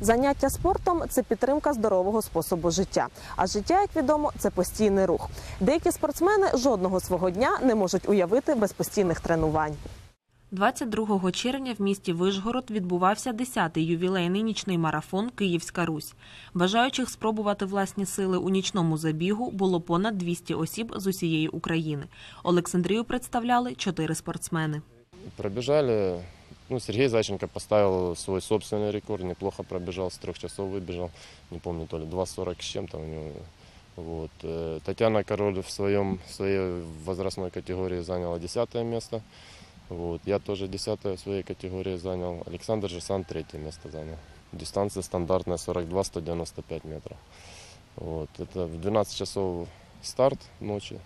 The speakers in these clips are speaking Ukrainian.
Заняття спортом це підтримка здорового способу життя. А життя, як відомо, це постійний рух. Деякі спортсмени жодного свого дня не можуть уявити без постійних тренувань. 22 червня в місті Вишгород відбувався 10-й ювілейний нічний марафон Київська Русь. Бажаючих спробувати власні сили у нічному забігу було понад 200 осіб з усієї України. Олександрію представляли чотири спортсмени. Пробежали. Ну, Сергей Зайченко поставил свой собственный рекорд, неплохо пробежал, с трех часов выбежал, не помню, то ли 2.40 с чем-то у него. Вот. Э, Татьяна Король в, своем, в своей возрастной категории заняла 10 место. Вот. Я тоже 10 в своей категории занял. Александр Жесан третье место занял. Дистанция стандартная 42-195 метров. Вот. Это в 12 часов старт ночи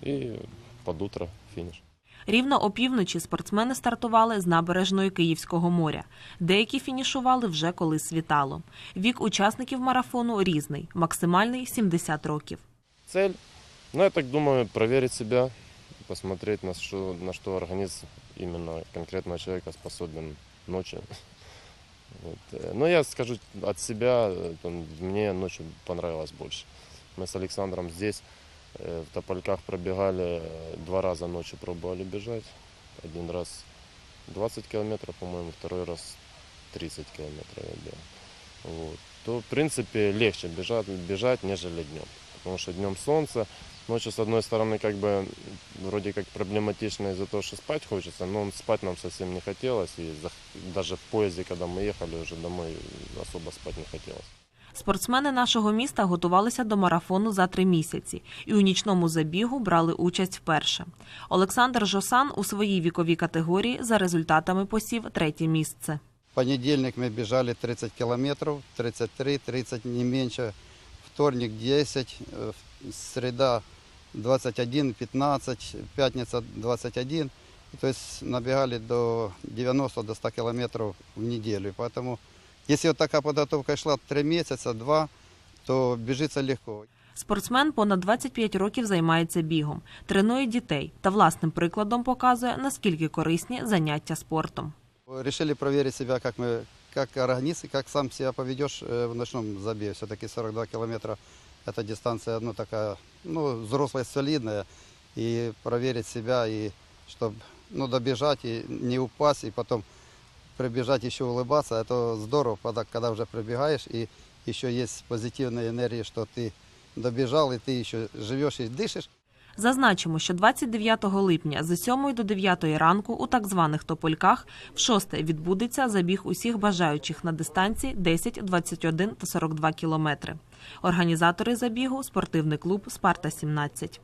и под утро финиш. Рівно опівночі спортсмени стартували з набережної Київського моря. Деякі фінішували вже коли світало. Вік учасників марафону різний, максимальний 70 років. Цель, ну, я так думаю, проверить себя, посмотреть, на что, на что организм именно конкретного человека способен ночью. Вот. э, Но я скажу от себя, э, там, мне ночью понравилось больше. Мы с Александром здесь э, в Топольках пробегали, два раза ночью пробовали бежать. Один раз 20 километров, по-моему, второй раз 30 километров я бегал. Вот. То, в принципе, легче бежать, бежать, нежели днем. Потому что днем солнце, ночью, с одной стороны, как бы вроде как проблематично из-за того, что спать хочется, но спать нам совсем не хотелось. И даже в поезде, когда мы ехали, уже домой особо спать не хотелось. Спортсмени нашого міста готувалися до марафону за три місяці і у нічному забігу брали участь вперше. Олександр Жосан у своїй віковій категорії за результатами посів третє місце. В понедельник мы бежали 30 километров, 33, 30 не меньше. Вторник 10, э, среда 21, 15, пятница 21. То есть набегали до 90 до 100 километров в неделю. Поэтому, если вот такая подготовка шла 3 месяца, 2, то бежится легко. Спортсмен понад 25 років займається бігом, тренує дітей та власним прикладом показує, наскільки корисні заняття спортом. Решили проверить себя, как мы, как организм, и как сам себя поведешь э, в ночном забеге. Все-таки 42 километра – это дистанция, ну, такая, ну, взрослая, солидная. И проверить себя, и чтобы, ну, добежать и не упасть, и потом прибежать еще улыбаться, это здорово, когда, когда уже прибегаешь, и еще есть позитивная энергия, что ты добежал, и ты еще живешь и дышишь. Зазначимо, що 29 липня з 7 до 9 ранку у так званих топольках в шосте відбудеться забіг усіх бажаючих на дистанції 10, 21 та 42 кілометри. Організатори забігу спортивний клуб Спарта 17